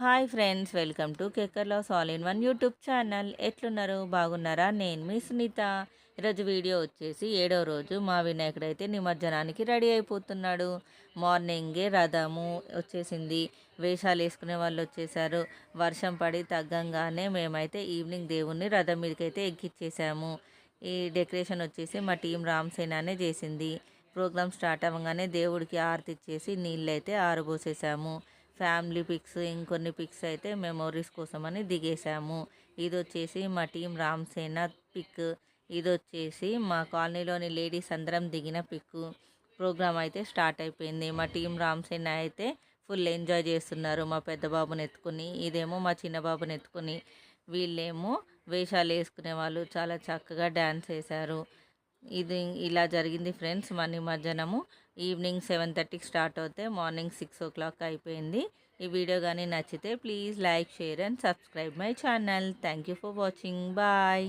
Hi friends welcome to కేకర్లో all in one YouTube channel. ఎట్లున్నారు? బాగున్నారా? నేను మీ సునీత. ఈరోజు వీడియో వచ్చేసి ఏడో రోజు మా వినాయకుడు అయితే నిమజ్జనానికి రెడీ అయిపోతున్నాడు. మార్నింగే రథము వచ్చేసింది. వేషాలు వేసుకునే వాళ్ళు వచ్చేసారు. వర్షం పడి తగ్గంగానే మేమైతే ఈవినింగ్ దేవుణ్ణి రథం మీదకైతే ఎక్కిచ్చేసాము. ఈ డెకరేషన్ వచ్చేసి మా టీం రామ్సేనానే చేసింది. ప్రోగ్రామ్ స్టార్ట్ అవ్వగానే దేవుడికి ఆరతి ఇచ్చేసి నీళ్ళు అయితే ఆరబోసేసాము. ఫ్యామిలీ పిక్స్ ఇంకొన్ని పిక్స్ అయితే మెమోరీస్ కోసమని దిగేసాము ఇది వచ్చేసి మా టీం రామ్సేన పిక్. ఇది వచ్చేసి మా కాలనీలోని లేడీస్ అందరం దిగిన పిక్. ప్రోగ్రామ్ అయితే స్టార్ట్ అయిపోయింది. మా టీం రామ్సేన అయితే ఫుల్ ఎంజాయ్ చేస్తున్నారు మా పెద్ద బాబుని ఎత్తుకుని. ఇదేమో మా చిన్న బాబుని ఎత్తుకుని వీళ్ళేమో వేషాలు వేసుకునే వాళ్ళు చాలా చక్కగా డ్యాన్స్ వేశారు. ఇది ఇలా జరిగింది ఫ్రెండ్స్. మా నిమజ్జనము ఈవినింగ్ సెవెన్ థర్టీకి స్టార్ట్ అవుతే మార్నింగ్ సిక్స్ ఓ క్లాక్ అయిపోయింది. ఈ వీడియో కానీ నచ్చితే please like share and subscribe my channel. Thank you for watching. Bye.